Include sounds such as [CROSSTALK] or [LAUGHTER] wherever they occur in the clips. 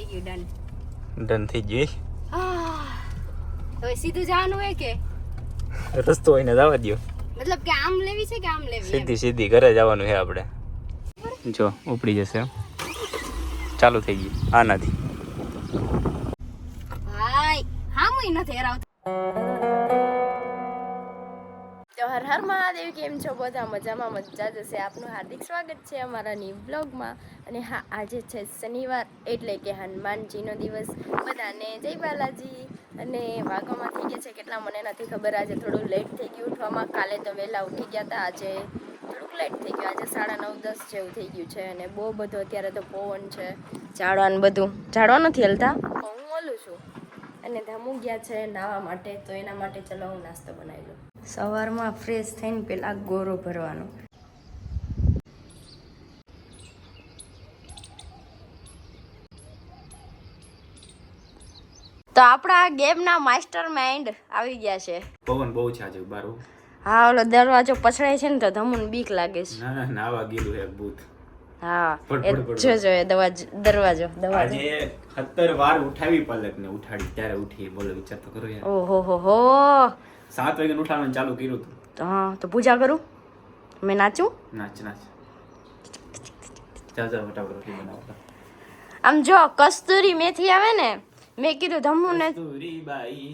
થઈ ગયું done done થઈ ગઈ હવે સીધું જવાનું હોય કે? રસ્તો હોય ને જવા દો મતલબ કે આમ લેવી છે કે આમ લેવી સીધી સીધી ઘરે જવાનું છે આપણે. જો ઉપડી જશે ચાલુ થઈ ગયું આનાથી. ભાઈ હા હું નથી હરાવતો. હર મહાદેવ કેમ છો? બધા મજામાં, મજા જશે. આપનું હાર્દિક સ્વાગત છે અમારા ન્યૂ બ્લોગમાં અને હા, આજે છે શનિવાર એટલે કે હનુમાનજીનો દિવસ. બધાને જય બાલાજી. અને વાઘોમાં થઈ ગયા છે કેટલા, મને નથી ખબર. આજે થોડું લેટ થઈ ગયું ઉઠવામાં. કાલે તો વહેલા ઉઠી ગયા હતા. આજે થોડુંક લેટ થઈ ગયું. આજે સાડા નવ, દસ જેવું થઈ ગયું છે. અને બહુ બધું અત્યારે તો પવન છે. ઝાડવાનું બધું. ઝાડવા નથી હલતા? હું ઓલું છું. અને ધામુ ગયા છે નાવા માટે. તો એના માટે ચલો હું નાસ્તો બનાવી લઉં. સવારમાં ફ્રેશ થઈને પેલા ગોરો ભરવાનો. તો આપણા ગેમના માસ્ટર માઇન્ડ આવી ગયા છે. પવન બહુ છે આજે બારો હા ઓલો દરવાજો પછડાય છે ને તો ધમુન બીક લાગે છે. ના ના નાવા ગયેલું છે ભૂત. હા. જોજો એ દરવાજો દરવાજો આજે સત્તર વાર ઉઠાવી પલક ને ઉઠાડી ત્યારે ઉઠી બોલો વિચાર તો કરો યાર. ઓહો હો હો. સાત વાગે ઉઠાડવાનું ચાલુ કર્યું હતું. હા તો પૂજા કરું? મેં નાચું નાચ નાચ. ચાલ ચાલ ફટાફટ રોટલી બનાવો. આમ જો કસ્તુરી મેથી આવે ને મેં કીધું ધમુને કસ્તુરી બાઈ.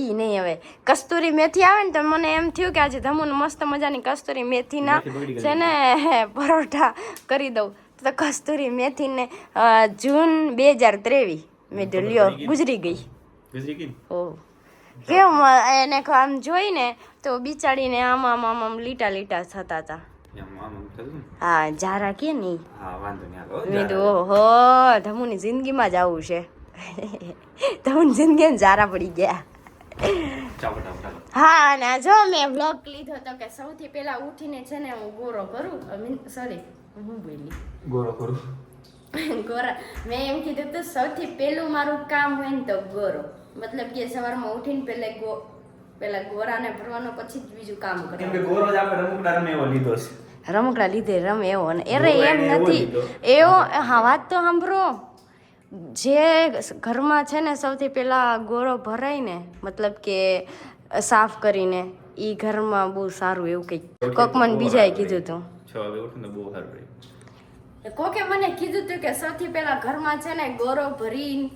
ઈ નહીં હવે. કસ્તુરી મેથી આવે ને તો મને એમ થયું કે આજે ધમુન મસ્ત મજાની કસ્તુરી મેથીના. છે ને પરોઠા કરી દઉં. તો કસ્તુરી મેથીને જૂન બે હજાર ત્રેવીસ મેં તો લ્યો ગુજરી ગઈ. ગુજરી ગઈ ઓ. કેમ એને આમ જોઈને તો બિચારીને આમ આમ આમ આમ લીટા લીટા થતા હતા? હા જારા કે નહીં? મેં તો ઓહો ધમુની જિંદગીમાં જ આવું છે. [LAUGHS] ધમુની જિંદગીમાં જારા પડી ગયા. હા અને જો મેં બ્લોગ લીધો તો કે સૌથી પહેલા ઉઠીને છે ને હું ગોરો કરું. સોરી હું બોલી? ગોરો કરું. [LAUGHS] ગોરા મેં એમ કીધું તો સૌથી પહેલું મારું કામ હોય ને તો ગોરો. મતલબ કે સવારમાં ઉઠીને પહેલા ગો પહેલા ગોરાને ભરવાનો પછી જ બીજું કામ કેમ કે કરવાનું જ આપણે રમકડા રમે એવો લીધો છે. રમકડા લીધે રમે એવો અને અરે એમ નથી. એવો હા વાત તો સાંભળો. જે ઘરમાં છે ને સૌથી પહેલાં ગોરો ભરાય ને મતલબ કે સાફ કરીને એ ઘરમાં બહુ સારું એવું કંઈક. કોક મને બીજાએ કીધું હતું છ વાગે ઉઠું બહુ સારું કોકે મને કીધું હતું કે સૌથી પહેલાં ઘરમાં છે ને ગોરો ભરીને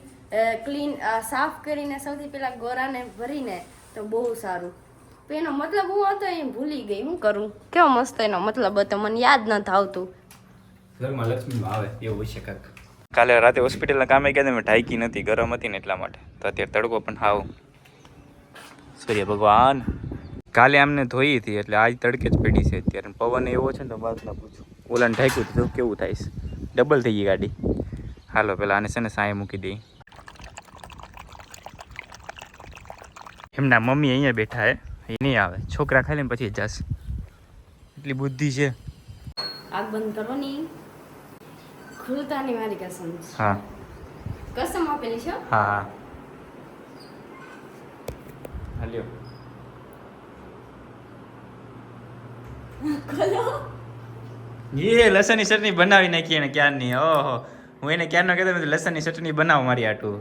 ક્લીન સાફ કરીને સૌથી પહેલાં ગોરાને ભરીને તો બહુ સારું. તો એનો મતલબ હું હતો એ ભૂલી ગઈ. હું કરું? કેવો મસ્ત એનો મતલબ હતો મને યાદ ન થાવતું ઘરમાં લક્ષ્મી આવે એવું હોય છે કાંક. કાલે રાતે હોસ્પિટલના કામે ગયા મેં ઢાંકી નથી ગરમ હતી ને એટલા માટે. તો અત્યારે તડકો પણ હાવ. સૂર્ય ભગવાન. કાલે આમને ધોઈ હતી એટલે આજ તડકે જ પડી છે અત્યારે. પવન એવો છે ને તો વાત ના પૂછું. ઓલાને ઢાંક્યું તો કેવું થાય છે? ડબલ થઈ ગઈ ગાડી. હાલો પેલા આને છે ને સાંય મૂકી દઈ એમના મમ્મી અહીંયા બેઠા હે. એ નહીં આવે. છોકરા ખાઈ લે ને પછી જશે. એટલી બુદ્ધિ છે. આગ બંધ કરવાની ની. ખુલતાની મારી કસમ. હા. કસમ આપેલી છે હા. હા હાલ્યો એ લસણની ચટણી બનાવી નાખી એને ક્યારની. ઓહો. હું એને ક્યારનો કહેતો લસણની ચટણી બનાવો મારી આટું.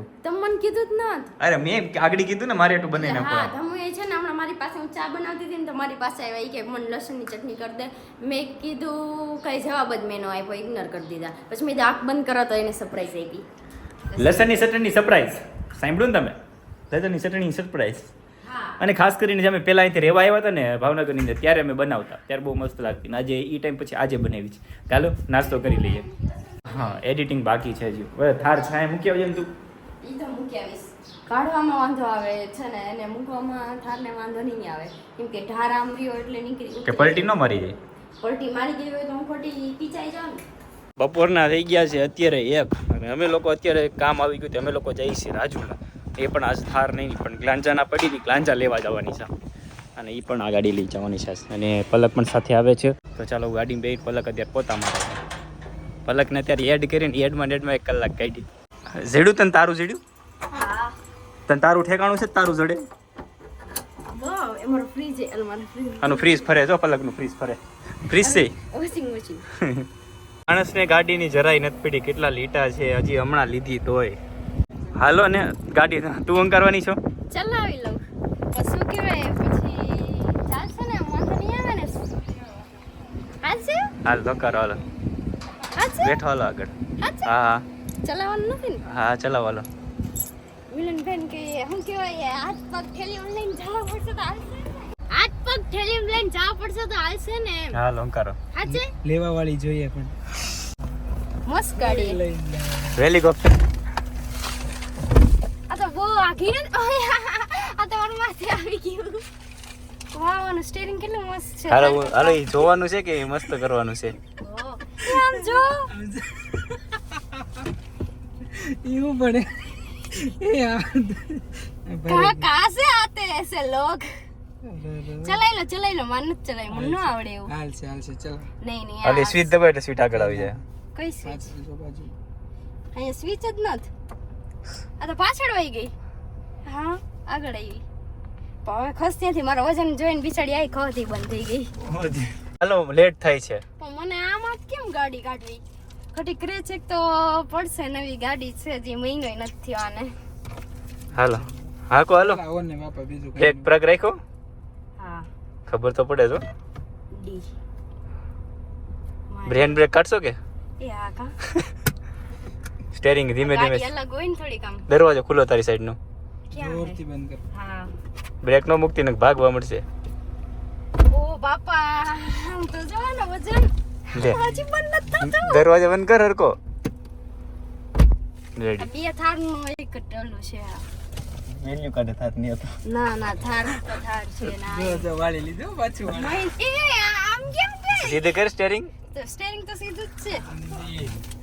કીધું જ નત અરે મેં આગળ કીધું ને મારે એટલું બનાવી નાખો હા એમ. એ છે ને હમણાં મારી પાસે હું ચા બનાવતી હતી ને તો મારી પાસે આવ્યા કે મને લસણની ચટણી કરી દે. મેં કીધું કઈ જવાબ જ મેં નો આપ્યો ઇગ્નોર કરી દીધા. પછી મેં આંખ બંધ કરો તો એને સરપ્રાઈઝ આપી. લસણની ચટણીની સરપ્રાઈઝ સાંભળ્યું ને તમે? લસણની ચટણી સરપ્રાઈઝ અને ખાસ કરીને જે અમે પહેલાં અહીંથી રહેવા આવ્યા હતા ને ભાવનગરની અંદર ત્યારે અમે બનાવતા. ત્યારે બહુ મસ્ત લાગતી. ને આજે એ ટાઈમ પછી આજે બનાવી છે. ચાલો નાસ્તો કરી લઈએ. હા એડિટિંગ બાકી છે હજી. હવે થાર છાંય મૂકી આવજે ને તું. ઈ તો મૂકી આવીશ. કાઢવામાં વાંધો આવે છે ને એને મૂકવામાં થારને વાંધો નહીં આવે. કેમ કે ઢાર આમ રહ્યો એટલે નીકળી કે પલટી ન મારી જાય? પલટી મારી ગઈ હોય તો હું ખોટી પીચાઈ જાઉં બપોરના થઈ ગયા છે અત્યારે એક. અને અમે લોકો અત્યારે કામ આવી ગયું તો અમે લોકો જઈએ છીએ રાજુલા. એ પણ આજ થાર નહીં પણ ગ્લાંજાના પડી હતી ગ્લાંજા લેવા જવાની છે. અને એ પણ આ ગાડી લઈ જવાની છે. અને પલક પણ સાથે આવે છે. તો ચાલો ગાડી બે પલક અત્યારે પોતા મારે. પલકને અત્યારે એડ કરીને એડમાં ડેડમાં એડમાં એક કલાક કાઢી. જેડું તને તારું જેડ્યું તને તારું ઠેકાણું છે તારું જડે આનું ફ્રીજ ફરે જો પલકનું ફ્રીજ ફરે. ફ્રીજ છે? [LAUGHS] માણસને ગાડીની જરાય નથી પડી કેટલા લીટા છે હજી હમણાં લીધી તોય. હાલો ને ગાડી તું અંકારવાની છો? ચલાવી લઉં. શું કહેવાય પછી ચાલશે ને વાંધો નહીં આવે ને. હાચે હાલ હાલો. બેઠો હાલો આગળ. હા હા. ચલાવવાનું નથી ને? હા ચલાવવાનો. મિલનબેન કે શું કહેવાય હાથ પગ ઠેલી ઓનલાઈન જવા પડશે તો હાલશે હાથ પગ ઠેલી ઓનલાઈન જવા પડશે તો હાલશે ને હા લોંકારો હાચે? લેવા વાળી જોઈએ પણ. મસ્ત ગાડી. હેલિકોપ્ટર આ તો બહુ આઘી ને આ તો મારું માથે આવી ગયું. વાવ સ્ટીરિંગ કેટલું મસ્ત છે. હાલો હાલો જોવાનું છે કે મસ્ત કરવાનું છે? આમ જો. એવું પડે એ આ कहाँ कहाँ से आते हैं ऐसे लोग ચલાઈ લો ચલાઈ લો માન નથી ચલાઈ મને ન આવડે એવું હાલ છે હાલ છે ચલો નહીં નહીં હાલી આ સ્વીચ દબાય એટલે સ્વીટ આગળ આવી જાય કઈ સ્વિચ પાછળ જો બાજુ અહીંયા સ્વિચ જ નથી આ તો પાછળ વહી ગઈ હા આગળ આવી પણ હવે ખસ ત્યાંથી મારો વજન જોઈને બિચારી આઈ ખોથી બંધ થઈ ગઈ હાલો લેટ થાય છે પણ મને આમાં જ કેમ ગાડી કાઢવી ઘટી ક્રેચ એક તો પડશે નવી ગાડી છે જે મહિનો નથી થયો આને. હાલો. હા કો હાલો. આવો ને બાપા બીજું બ્રેક બ્રેક રાખો હા. ખબર તો પડે જો. ડી બ્રેન બ્રેક કાઢશો કે? એ હા કા. [LAUGHS] સ્ટેરિંગ ધીમે ધીમે ગાડી અલગ હોય ને થોડી કામ દરવાજો ખુલ્લો તારી સાઈડ નો. જોરથી બંધ કર. હા. બ્રેક નો મુક્તિ ને ભાગવા મળશે. ઓ બાપા આમ તો જો ને વજન. લે. દરવાજો બંધ કર હરકો. રેડી બે થારનું એક ટલું છે વેલ્યુ મેન્યુ કાઢે થાત નહીં હતો. ના ના થાર તો થાર છે ના. જો જો વાળી લીધો પાછું વાળી. એ આમ કેમ કે સીધે કર સ્ટેરિંગ તો સ્ટેરિંગ તો સીધું જ છે.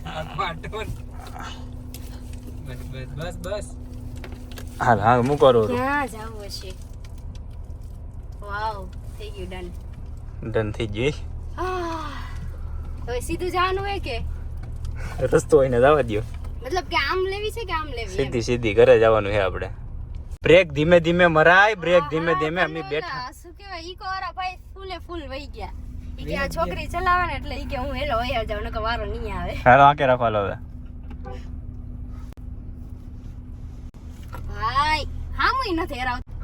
આ પાટોન. બસ બસ બસ બસ. હાલ હા મૂકો કરો ક્યાં જાવું હશે? વાવ થઈ ગયું ડન ડન થઈ ગઈ હવે સીધું જવાનું હોય કે? રસ્તો હોય ને જવા દ્યો. મતલબ કે આમ લેવી છે કે આમ લેવી? સીધી સીધી ઘરે જવાનું છે આપણે. બ્રેક ધીમે ધીમે મરાય બ્રેક ધીમે ધીમે અમે બેઠા. શું કહેવાય? ઈ કોરા ભાઈ ફૂલે ફૂલ વહી ગયા. ઈ કે આ છોકરી ચલાવે ને એટલે ઈ કે હું હેલો વહી જાઉં નકર વારો નહીં આવે. હાલો આકે રાખો હાલો હવે. ભાઈ હામુય નથી હરાવતું.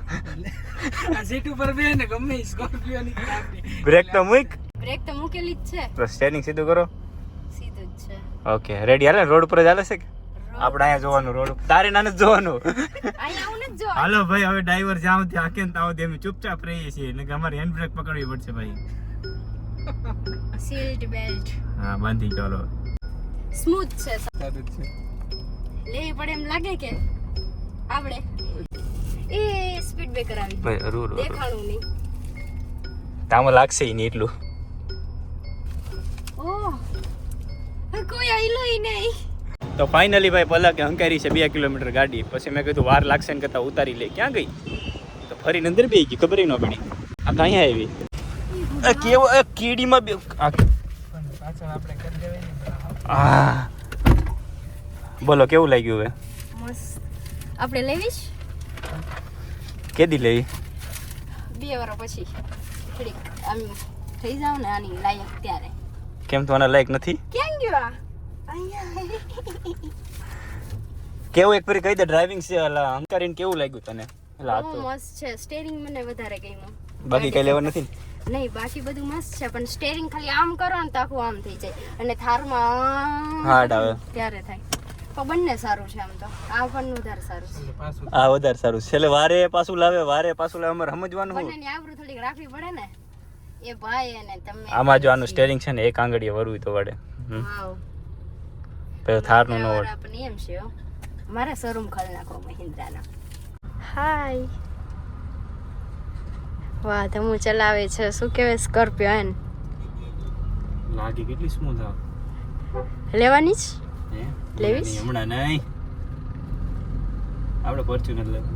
આ સીટ ઉપર બે ને ગમે સ્કોર્પિયો ની બ્રેક તો મૂક. બ્રેક તો મૂકેલી જ છે. બસ સ્ટેરિંગ સીધું કરો? સીધું જ છે. ઓકે રેડી હાલે રોડ ઉપર જ હાલે છે કે? આપણે અહીંયા જોવાનું રોડ ઉપર. તારે નાને જ જોવાનું. હાલો ભાઈ હવે ડ્રાઈવર જ્યાં ત્યાં આકે ને ત્યાં સુધી અમે ચૂપચાપ રહીએ છીએ. ને અમારે હેન્ડ બ્રેક પકડવી પડશે ભાઈ. સીટ બેલ્ટ હા બાંધી ચાલો સ્મૂથ છે. સારું છે. લેવી પડે એમ લાગે કે? આપણે એ સ્પીડ બ્રેકર આવી દેખાણું નહીં. તામાં લાગશે ઈ નહીં એટલું. કોઈ આયલું ય નહીં. તો ફાઇનલી ભાઈ પલકે હંકારી છે બે કિલોમીટર ગાડી પછી મેં કીધું વાર લાગશે ને કરતા ઉતારી લે ક્યાં ગઈ? તો ફરીને અંદર બે ગઈ ખબર ન પડી. આ કાંઈ આવી કેવો કીડીમાં બે. આ. બોલો કેવું લાગ્યું હવે? મસ્ત. આપણે લેવીશ કેદી લેવી? બે વાર પછી. થોડીક આમ થઈ જાવ ને આની લાયક ત્યારે. કેમ તો આના લાયક નથી? કેમ ગયો કેવું એક ફરી કહી દે ડ્રાઇવિંગ છે અલા હંકારીને કેવું લાગ્યું તને? એટલે આ તો મસ્ત છે. સ્ટેરિંગ મને વધારે ગમ્યું. બાકી કઈ લેવા નથી? નહીં બાકી બધું મસ્ત છે પણ સ્ટેરિંગ ખાલી આમ કરો ને તો આખું આમ થઈ જાય. અને થારમાં Hard આવે. ત્યારે થાય. તો બંને સારું છે આમ તો. આ પણ વધારે સારું છે. આ વધારે સારું છે. છેલ્લે વારે પાછું લાવે વારે પાછું લાવે અમારે સમજવાનું બંનેની આવરું થોડીક રાખવી પડે ને. એ ભાઈ અને તમે આમાં જો આનું સ્ટેરિંગ છે ને એક આંગળીએ વરવું તો વડે પછી થારનું ન વડે એમ છે મારા શોરૂમ ખોલી નાખો મહિન્દ્રાના. હાય. વાહ ધમુ ચલાવે છે. શું કહેવાય સ્કોર્પિયો એન? લાગી કેટલી સ્મૂથ આવે. લેવાની જ? લેવીશ? હમણાં નહીં. આપણે ફોર્ચ્યુનર લેવું.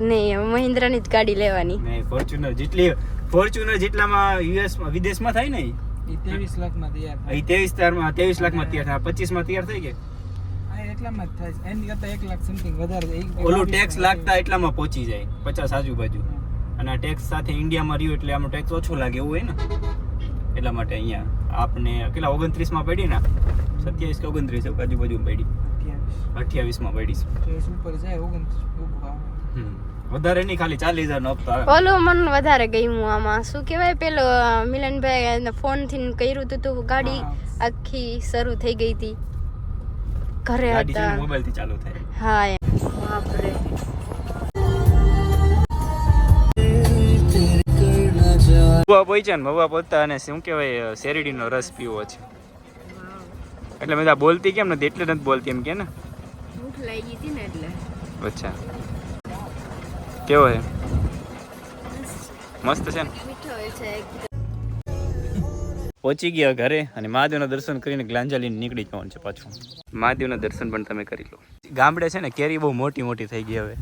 નહીં મહિન્દ્રાની જ ગાડી લેવાની. નહીં ફોર્ચ્યુનર જેટલી ફોર્ચ્યુનર જેટલામાં યુએસમાં વિદેશમાં થાય ને એ ત્રેવીસ લાખમાં તૈયાર થાય. ત્રેવીસ તારમાં ત્રેવીસ લાખમાં તૈયાર થાય. પચીસમાં તૈયાર થઈ ગયા? એટલામાં જ થાય. એની કરતા એક લાખ સમથિંગ વધારે ઓલું ટેક્સ લાગતા એટલામાં પહોંચી જાય પચાસ આજુબાજુ. અને આ ટેક્સ સાથે ઇન્ડિયામાં રહ્યું એટલે આમાં ટેક્સ ઓછો લાગે એવું હોય ને? એટલા માટે અહીંયા આપણે કેટલા ઓગણત્રીસમાં પડી ને સત્યાવીસ કે ઓગણત્રીસ આજુબાજુ પડી. અઠ્યાવીસ. અઠ્યાવીસમાં ત્રીસ ઉપર જાય ઓગણત્રીસ. વધારે નહીં ખાલી ચાલીસ હજારનો હપ્તો આવે. ઓલું મને વધારે ગયું આમાં. શું કહેવાય પેલો મિલનભાઈ ફોનથી કર્યું હતું તું ગાડી આખી શરૂ થઈ ગઈ હતી. ઘરે ગાડી હતા. મોબાઈલથી ચાલુ થાય હા. બાપરે. મહુવા પહોંચ્યા ને ભવા પહોંચતા અને શું કહેવાય શેરડીનો રસ પીવો છે. એટલે બધા બોલતી કેમ નથી? એટલે નથી બોલતી એમ કે ને? ભૂખ લાગી હતી ને એટલે. અચ્છા. કેવો છે? મસ્ત છે ને? મીઠો હોય છે પહોંચી ગયા ઘરે અને મહાદેવના દર્શન કરીને ગ્લાંજલિને નીકળી જવાનું છે પાછું. મહાદેવના દર્શન પણ તમે કરી લો. ગામડે છે ને કેરી બહુ મોટી મોટી થઈ ગઈ હવે.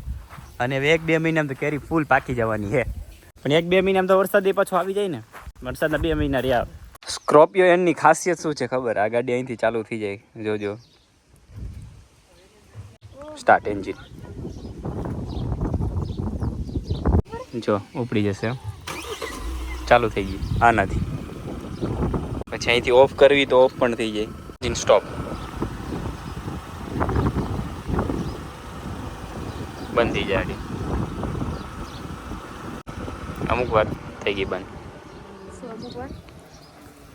અને હવે એક બે મહિનામાં તો કેરી ફૂલ પાકી જવાની છે. પણ એક બે મહિનામાં તો વરસાદ એ પાછો આવી જાય ને. વરસાદના બે મહિના રહ્યા સ્કોર્પિયો એનની ખાસિયત શું છે ખબર? આ ગાડી અહીંથી ચાલુ થઈ જાય. જોજો. સ્ટાર્ટ એન્જિન જો ઉપડી જશે ચાલુ થઈ ગઈ આનાથી. પછી અહીંથી ઓફ કરવી તો ઓફ પણ થઈ જાય. ઇન સ્ટોપ બંધ થઈ જાય અમુક વાર થઈ ગઈ બંધ.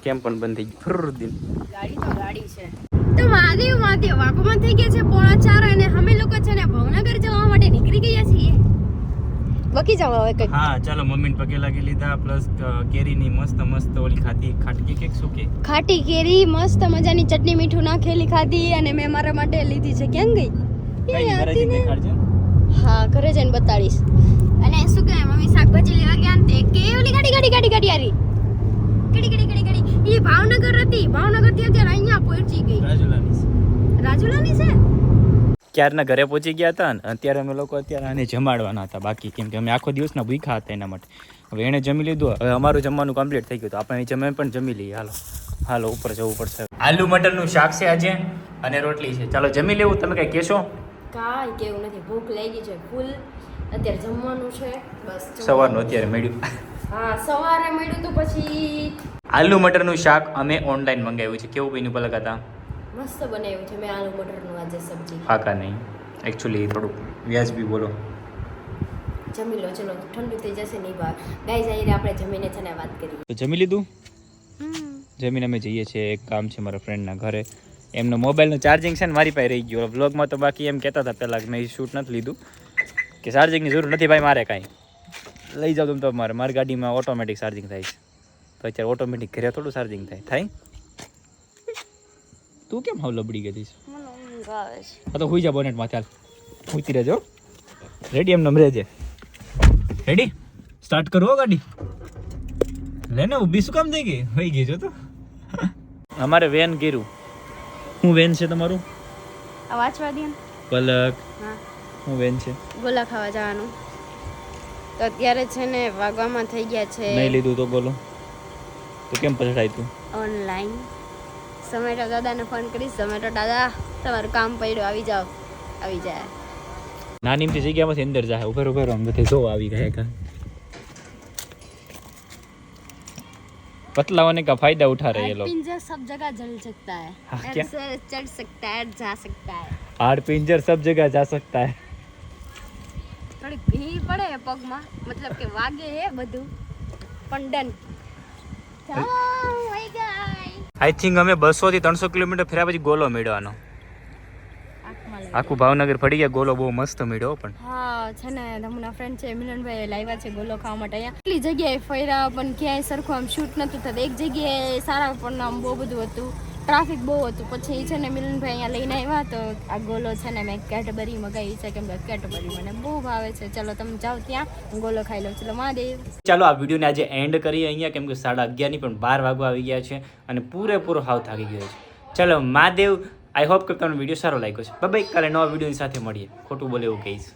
કેમ પણ બંધ થઈ ગઈ? દિન. ગાડી તો ગાડી છે. તો મહાદેવ મહાદેવ વાગોમાં થઈ ગયા છે પોણા ચાર અને અમે લોકો છે ને ભાવનગર જવા માટે નીકળી ગયા છીએ. બકી જાવ હવે કંઈક. હા ચાલો મમ્મીને પગે લાગી લીધા પ્લસ કેરીની મસ્ત મસ્ત ઓલી ખાધી. ખાટકી કેક શું કે? ખાટી કેરી મસ્ત મજાની ચટણી મીઠું નાખેલી ખાધી અને મેં મારા માટે લીધી છે. કેમ ગઈ? હા ઘરે જઈને બતાડીશ. અને શું કહે મમ્મી શાકભાજી લેવા ગયા તે કેવલી ગાડી ગાડી ગાડી ગાડી આરી ગાડી ગાડી ગાડી ગાડી. એ ભાવનગર હતી. ભાવનગરથી અત્યારે અહીંયા પહોંચી ગઈ. રાજુલાની છે? ક્યારના ઘરે પહોંચી ગયા હતા ને અત્યારે અમે લોકો અત્યારે આને જમાડવાના હતા બાકી કેમ કે અમે આખો દિવસના ભૂખા હતા એના માટે. હવે એણે જમી લીધું હવે અમારું જમવાનું કમ્પ્લીટ થઈ ગયું તો આપણે જમે પણ જમી લઈએ. હાલો હાલો ઉપર જવું પડશે. આલુ મટરનું શાક છે આજે અને રોટલી છે. ચાલો જમી લેવું. તમે કઈ કહેશો? કાંઈ કેવું નથી. ભૂખ લાગી છે ફૂલ. અત્યારે જમવાનું છે. બસ સવારનું અત્યારે મળ્યું. હા સવારે મળ્યું તો પછી આલુ મટરનું શાક અમે ઓનલાઈન મંગાવ્યું છે. કેવું બન્યું પલક હતા મસ્ત બનાવ્યું છે. મેં આલુ મટરનું આજે સબ્જી. ફાકા નહીં. એકચ્યુઅલી થોડું વ્યાજબી બોલો. જમી લો ચલો ઠંડુ થઈ જશે નહીં બહાર ગાઈ જઈને આપણે જમીને છે ને વાત કરીએ. તો જમી લીધું? જમીને અમે જઈએ છીએ. એક કામ છે મારા ફ્રેન્ડના ઘરે. એમનો મોબાઈલનું ચાર્જિંગ છે ને મારી પાસે રહી ગયો. વ્લોગમાં તો બાકી એમ કહેતા હતા પહેલાં કે મેં શૂટ નથી લીધું. કે ચાર્જિંગની જરૂર નથી ભાઈ મારે કાંઈ. લઈ જાઓ તમે તો મારે મારી ગાડીમાં ઓટોમેટિક ચાર્જિંગ થાય છે. તો અત્યારે ઓટોમેટિક ઘરે થોડું ચાર્જિંગ થાય. થાય? તું કેમ હાવ લબડી ગઈ છે મને ઊંઘ આવે છે. હા તો હુઈ જા બોનેટમાં ચાલ. હુઈતી રહેજો રેડી એમ નમ રહેજે. રેડી સ્ટાર્ટ કરો ગાડી. લે ને ઊભી શું કામ થઈ ગઈ? હોઈ ગઈ જો તો. અમારે વેન ગીરું. હું વેન છે તમારું? આ વાંચવા દે ને. પલક. હા. હું વેન છે. ગોલા ખાવા જવાનું. તો અત્યારે છે ને વાગવામાં થઈ ગયા છે. નહીં લીધું તો બોલો. તો કેમ પછડાય તું? ઓનલાઈન ઝોમેટો દાદાને ફોન કરીશ ઝોમેટો દાદા તમારું કામ પડ્યું આવી જાઓ આવી જાય નાની એમથી જગ્યામાંથી અંદર જાય ઉભેર ઉભેર આમ બધે જો આવી ગયા કા पतला होने का फायदा उठा रहे हैं लोग पिंजर सब जगह जल सकता है हाँ, ऐसे क्या? चढ़ सकता है जा सकता है हाड़ पिंजर सब जगह जा सकता है થોડી ભીડ પડે પગમાં મતલબ કે વાગે હે બધું પણ ડન આઈ થિંક અમે બસો થી ત્રણસો કિલોમીટર ફેર્યા પછી ગોલો મેળવાનો. આખું ભાવનગર ફરી ગયા ગોલો બહુ મસ્ત મેળ્યો પણ. હા છે ને તમના ફ્રેન્ડ છે મિલનભાઈ લાવ્યા છે ગોલો ખાવા માટે. અહીંયા કેટલી જગ્યાએ ફર્યા પણ ક્યાંય સરખું આમ શૂટ નતું થતું. એક જગ્યાએ સારા પણ આમ બહુ બધું હતું. ટ્રાફિક બહુ હતું. પછી છે ને મિલનભાઈ અહીંયા લઈને આવ્યા તો આ ગોલો છે ને મેં કેટબરી મગાવી છે, કેમ કે કેટબરી મને બહુ ભાવે છે. ચલો તમે જાઓ ત્યાં ગોલો ખાઈ લઉં. ચલો મહાદેવ. ચાલો, આ વિડીયોને આજે એન્ડ કરીએ અહીંયા, કેમ કે સાડા અગિયારની પણ બાર વાગવા આવી ગયા છે અને પૂરેપૂરો હાવ થાકી ગયો છે. ચલો, મહાદેવ આઈ હોપ કે તમને વીડિયો સારો લાગ્યો છે. બાય કાલે નવા વિડીયોની સાથે મળીએ. ખોટું બોલે એવું કહીશ.